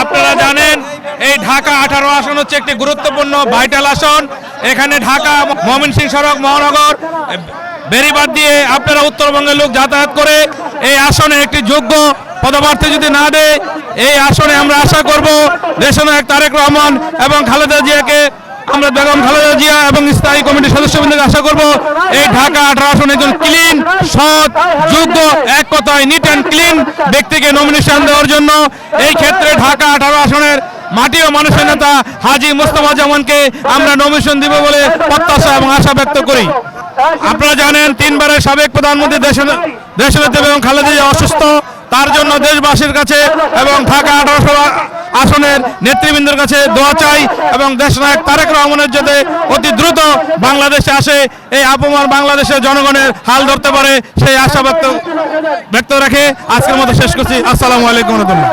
আপনারা জানেন, এই ঢাকা আঠারো আসন হচ্ছে একটি গুরুত্বপূর্ণ ভাইটাল আসন। এখানে ঢাকা ময়মনসিংহ সড়ক, মহানগর বেরিবাদ দিয়ে আপনারা উত্তরবঙ্গের লোক যাতায়াত করে এই আসনে একটি যোগ্য পদপ্রার্থী যদি না দেয়, এই আসনে আমরা আশা করব, দেশনায়ক তারেক রহমান এবং খালেদা জিয়াকে আমরা বেগম খালেদা জিয়া এবং স্থায়ী কমিটির সদস্যবৃন্দকে আশা করব এই ঢাকা আঠারো আসন একজন ক্লিন সৎ, যোগ্য, এক কথায় নিট অ্যান্ড ক্লিন ব্যক্তিকে নমিনেশন দেওয়ার জন্য এই ক্ষেত্রে ঢাকা আঠারো আসনের মাটি ও মানুষের নেতা হাজি মোস্তফা জামানকে আমরা নমিনেশন দিব বলে প্রত্যাশা এবং আশা ব্যক্ত করি। আপনারা জানেন, তিনবারের সাবেক প্রধানমন্ত্রী দেশ দেশনেত্রী বেগম খালেদা জিয়া অসুস্থ। তার জন্য দেশবাসীর কাছে এবং ঢাকা আঠারোশো আসনের নেতৃবৃন্দের কাছে দোয়া চাই এবং দেশনায়ক তারেক রহমানের যাতে অতি দ্রুত বাংলাদেশে আসে, এই আপমান বাংলাদেশের জনগণের হাল ধরতে পারে, সেই আশা ব্যক্ত ব্যক্ত রেখে আজকের মতো শেষ করছি। আসসালামু আলাইকুম রহমতুল্লাহ।